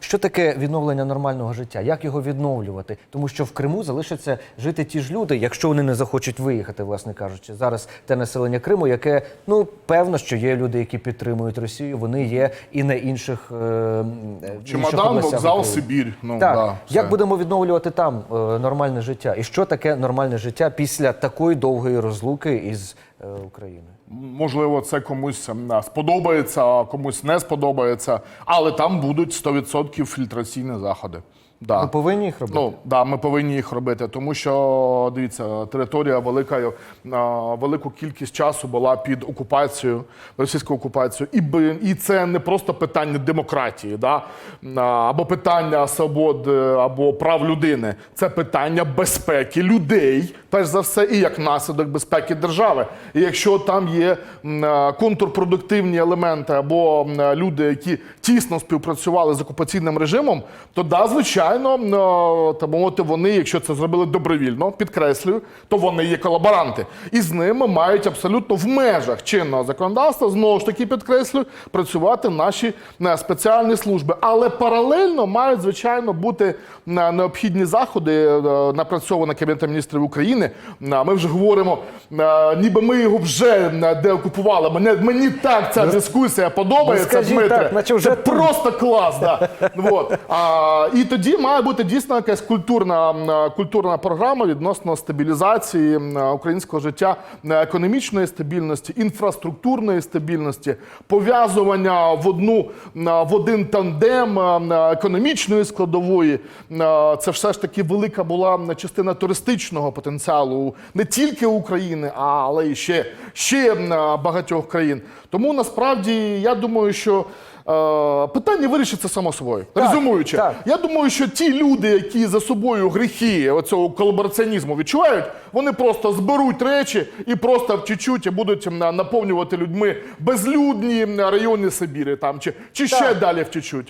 Що таке відновлення нормального життя? Як його відновлювати? Тому що в Криму залишаться жити ті ж люди, якщо вони не захочуть виїхати, власне кажучи. Зараз те населення Криму, яке ну певно, що є люди, які підтримують Росію. Вони є і на інших е, інших вокзал, Сибір. Ну, Так, да, як все. будемо відновлювати там е, нормальне життя? І що таке нормальне життя після такої довгої розлуки із е, Україною? Можливо, це комусь сподобається, а комусь не сподобається, але там будуть 100% фільтраційні заходи. Да. Ми повинні їх робити? Ну да, ми повинні їх робити, тому що дивіться, територія велика, велику кількість часу була під окупацією, російською окупацією, і і це не просто питання демократії, да або питання свобод, е, або прав людини. Це питання безпеки людей, перш за все, і як наслідок безпеки держави. І якщо там є е, контрпродуктивні елементи або е, люди, які тісно співпрацювали з окупаційним режимом, то да, звичайно, е, та мовити, вони, якщо це зробили добровільно, підкреслюю, то вони є колаборанти. І з ними мають абсолютно в межах чинного законодавства, знову ж таки підкреслюю, працювати наші спеціальні служби. Але паралельно мають, звичайно, бути необхідні заходи, напрацьовані Кабінетом міністрів України. Е, Ми вже говоримо, ніби ми його вже деокупували. Мені, мені так ця дискусія подобається, ну, Дмитре. так, наче вже Це просто клас. Да. Вот. А, і тоді має бути дійсно якась культурна, культурна програма відносно стабілізації українського життя, економічної стабільності, інфраструктурної стабільності, пов'язування в одну в один тандем економічної складової. Це все ж таки велика була частина туристичного потенціалу не тільки України, але і ще, ще багатьох країн. Тому насправді я думаю, що. Е, Питання вирішиться само собою. Резюмуючи, так. я думаю, що ті люди, які за собою гріхи оцього колабораціонізму відчувають, вони просто зберуть речі і просто в чуть-чуть будуть наповнювати людьми безлюдні райони Сибірі там чи, чи ще далі в чуть-чуть.